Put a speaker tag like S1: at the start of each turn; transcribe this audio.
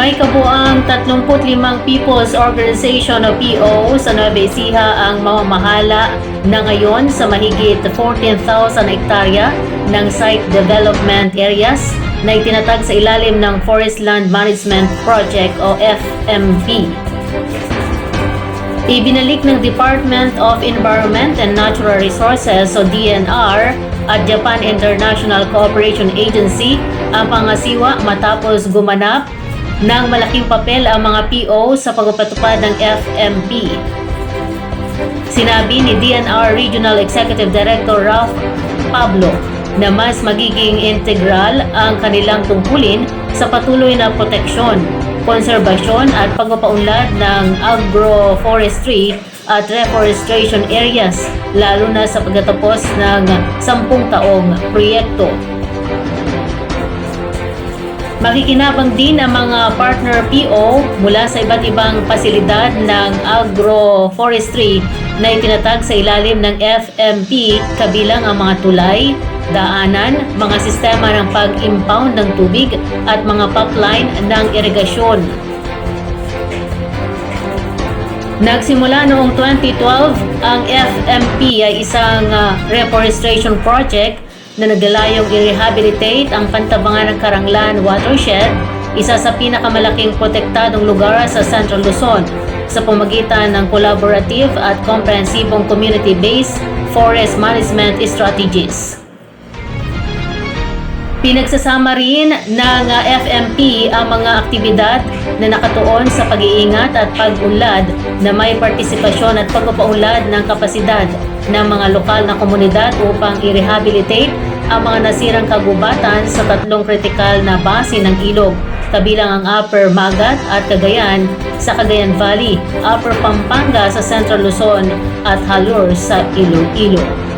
S1: May kabuang 35 People's Organization o PO sa Nueva Ecija ang mamamahala na ngayon sa mahigit 14,000 hektarya ng site development areas na itinatag sa ilalim ng Forest Land Management Project o FMP. Ibinalik ng Department of Environment and Natural Resources o DNR at Japan International Cooperation Agency ang pangasiwa matapos gumanap ng malaking papel ang mga PO sa pagpapatupad ng FMP. Sinabi ni DNR Regional Executive Director Ralph Pablo na mas magiging integral ang kanilang tungkulin sa patuloy na proteksyon, konserbasyon at pagpapaunlad ng agroforestry at reforestation areas lalo na sa pagtatapos ng sampung taong proyekto. Makikinabang din ang mga partner PO mula sa iba't ibang pasilidad ng agroforestry na itinatag sa ilalim ng FMP kabilang ang mga tulay, daanan, mga sistema ng pag-impound ng tubig at mga pipeline ng irigasyon. Nagsimula noong 2012, ang FMP ay isang ah, reforestation project na naglalayong i-rehabilitate ang pantabangan ng Karanglan Watershed, isa sa pinakamalaking protektadong lugar sa Central Luzon sa pamagitan ng collaborative at komprehensibong community-based forest management strategies. Pinagsasama rin ng uh, FMP ang mga aktibidad na nakatuon sa pag-iingat at pag-unlad na may partisipasyon at pagpapaunlad ng kapasidad ng mga lokal na komunidad upang i-rehabilitate ang mga nasirang kagubatan sa tatlong kritikal na base ng ilog, kabilang ang Upper Magat at Cagayan sa Cagayan Valley, Upper Pampanga sa Central Luzon at Halur sa Iloilo.